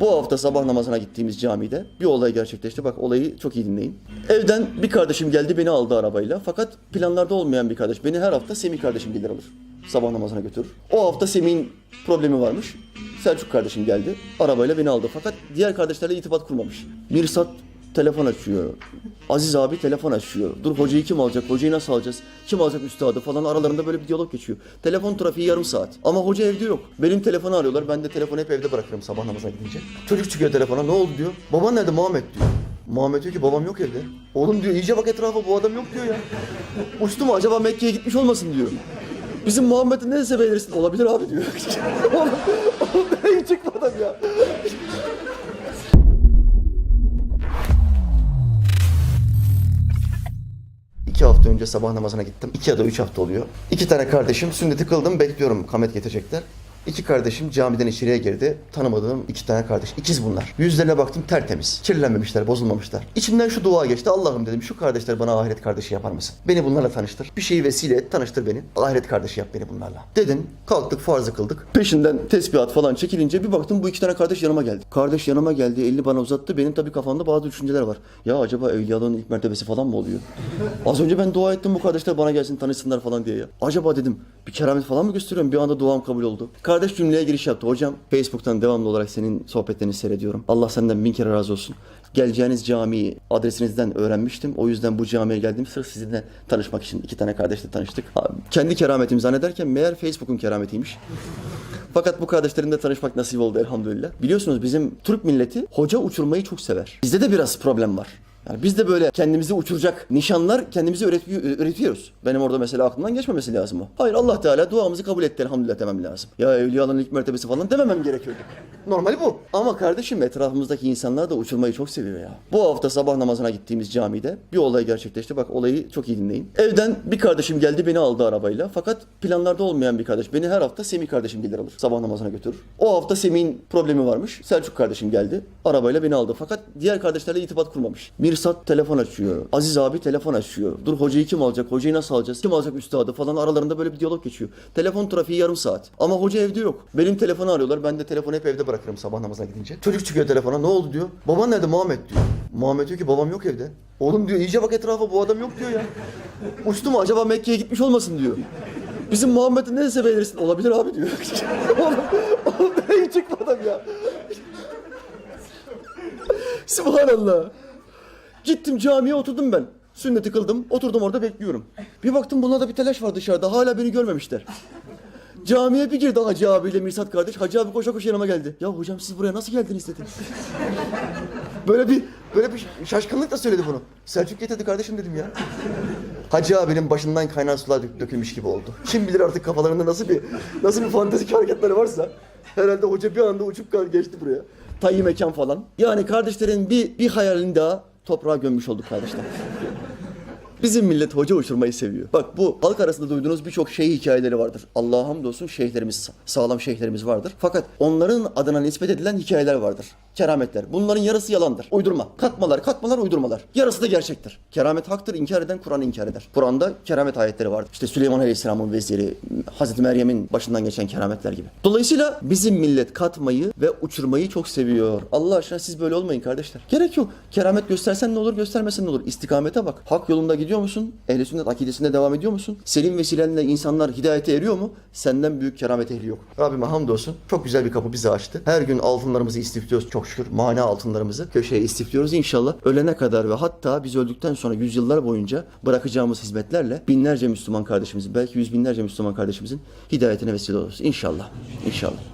Bu hafta sabah namazına gittiğimiz camide bir olay gerçekleşti. Bak olayı çok iyi dinleyin. Evden bir kardeşim geldi beni aldı arabayla. Fakat planlarda olmayan bir kardeş. Beni her hafta Semih kardeşim gelir alır. Sabah namazına götürür. O hafta Semih'in problemi varmış. Selçuk kardeşim geldi. Arabayla beni aldı. Fakat diğer kardeşlerle irtibat kurmamış. Mirsat telefon açıyor. Aziz abi telefon açıyor. Dur hocayı kim alacak? Hocayı nasıl alacağız? Kim alacak üstadı falan aralarında böyle bir diyalog geçiyor. Telefon trafiği yarım saat. Ama hoca evde yok. Benim telefonu arıyorlar. Ben de telefonu hep evde bırakırım sabah namaza gidince. Çocuk çıkıyor telefona. Ne oldu diyor. Baban nerede Muhammed diyor. Muhammed diyor ki babam yok evde. Oğlum diyor iyice bak etrafa bu adam yok diyor ya. Uçtu mu acaba Mekke'ye gitmiş olmasın diyor. Bizim Muhammed'in neresi belirsin? Olabilir abi diyor. oğlum, oğlum nereye çıkmadan ya. İki hafta önce sabah namazına gittim. İki ya da üç hafta oluyor. İki tane kardeşim sünneti kıldım. Bekliyorum kamet getirecekler. İki kardeşim camiden içeriye girdi. Tanımadığım iki tane kardeş. İkiz bunlar. Yüzlerine baktım tertemiz. Kirlenmemişler, bozulmamışlar. İçimden şu dua geçti. Allah'ım dedim şu kardeşler bana ahiret kardeşi yapar mısın? Beni bunlarla tanıştır. Bir şeyi vesile et, tanıştır beni. Ahiret kardeşi yap beni bunlarla. Dedim. Kalktık farzı kıldık. Peşinden tesbihat falan çekilince bir baktım bu iki tane kardeş yanıma geldi. Kardeş yanıma geldi, elini bana uzattı. Benim tabii kafamda bazı düşünceler var. Ya acaba evliyalığın ilk mertebesi falan mı oluyor? Az önce ben dua ettim bu kardeşler bana gelsin tanışsınlar falan diye ya. Acaba dedim bir keramet falan mı gösteriyorum? Bir anda duam kabul oldu. Kardeş cümleye giriş yaptı. Hocam Facebook'tan devamlı olarak senin sohbetlerini seyrediyorum. Allah senden bin kere razı olsun. Geleceğiniz camiyi adresinizden öğrenmiştim. O yüzden bu camiye geldim sırf sizinle tanışmak için. iki tane kardeşle tanıştık. Kendi kerametimi zannederken meğer Facebook'un kerametiymiş. Fakat bu kardeşlerimle tanışmak nasip oldu elhamdülillah. Biliyorsunuz bizim Türk milleti hoca uçurmayı çok sever. Bizde de biraz problem var. Yani biz de böyle kendimizi uçuracak nişanlar kendimizi öğretiyor, üretiyoruz. Benim orada mesela aklımdan geçmemesi lazım o. Hayır Allah Teala duamızı kabul etti elhamdülillah demem lazım. Ya evliyanın ilk mertebesi falan dememem gerekiyordu. Normali bu. Ama kardeşim etrafımızdaki insanlar da uçurmayı çok seviyor ya. Bu hafta sabah namazına gittiğimiz camide bir olay gerçekleşti. Bak olayı çok iyi dinleyin. Evden bir kardeşim geldi beni aldı arabayla. Fakat planlarda olmayan bir kardeş. Beni her hafta Semih kardeşim gelir alır. Sabah namazına götürür. O hafta Semih'in problemi varmış. Selçuk kardeşim geldi. Arabayla beni aldı. Fakat diğer kardeşlerle irtibat kurmamış. Mirsat telefon açıyor. Aziz abi telefon açıyor. Dur hocayı kim alacak? Hocayı nasıl alacağız? Kim alacak üstadı falan aralarında böyle bir diyalog geçiyor. Telefon trafiği yarım saat. Ama hoca evde yok. Benim telefonu arıyorlar. Ben de telefonu hep evde bırakırım sabah namaza gidince. Çocuk çıkıyor telefona. Ne oldu diyor. Baban nerede Muhammed diyor. Muhammed diyor ki babam yok evde. Oğlum diyor iyice bak etrafa bu adam yok diyor ya. Uçtu mu acaba Mekke'ye gitmiş olmasın diyor. Bizim Muhammed'in neresi belirsin? Olabilir abi diyor. oğlum, oğlum nereye çıkmadan ya. Subhanallah. Gittim camiye oturdum ben. Sünneti kıldım. Oturdum orada bekliyorum. Bir baktım bunlarda bir telaş var dışarıda. Hala beni görmemişler. Camiye bir girdi Hacı abiyle Mirsat kardeş. Hacı abi koşa koşa yanıma geldi. Ya hocam siz buraya nasıl geldiniz dedi. Böyle bir böyle bir şaşkınlıkla söyledi bunu. Selçuk getirdi kardeşim dedim ya. Hacı abinin başından kaynar sular dök- dökülmüş gibi oldu. Kim bilir artık kafalarında nasıl bir nasıl bir fantezik hareketleri varsa. Herhalde hoca bir anda uçup kal- geçti buraya. Tayyi mekan falan. Yani kardeşlerin bir bir hayalini daha toprağa gömmüş olduk kardeşler. Bizim millet hoca uçurmayı seviyor. Bak bu halk arasında duyduğunuz birçok şey hikayeleri vardır. Allah'a hamdolsun şeyhlerimiz, sağlam şeyhlerimiz vardır. Fakat onların adına nispet edilen hikayeler vardır. Kerametler. Bunların yarısı yalandır. Uydurma. Katmalar, katmalar, uydurmalar. Yarısı da gerçektir. Keramet haktır, inkar eden Kur'an'ı inkar eder. Kur'an'da keramet ayetleri vardır. İşte Süleyman Aleyhisselam'ın veziri, Hazreti Meryem'in başından geçen kerametler gibi. Dolayısıyla bizim millet katmayı ve uçurmayı çok seviyor. Allah aşkına siz böyle olmayın kardeşler. Gerek yok. Keramet göstersen ne olur, göstermesen ne olur. İstikamete bak. Hak yolunda gidiyor musun? Ehl-i sünnet akidesinde devam ediyor musun? Senin vesilenle insanlar hidayete eriyor mu? Senden büyük keramet ehli yok. Rabbime hamdolsun. Çok güzel bir kapı bize açtı. Her gün altınlarımızı istifliyoruz çok şükür. Mana altınlarımızı köşeye istifliyoruz inşallah. Ölene kadar ve hatta biz öldükten sonra yüzyıllar boyunca bırakacağımız hizmetlerle binlerce Müslüman kardeşimizin, belki yüz binlerce Müslüman kardeşimizin hidayetine vesile oluruz. İnşallah. İnşallah.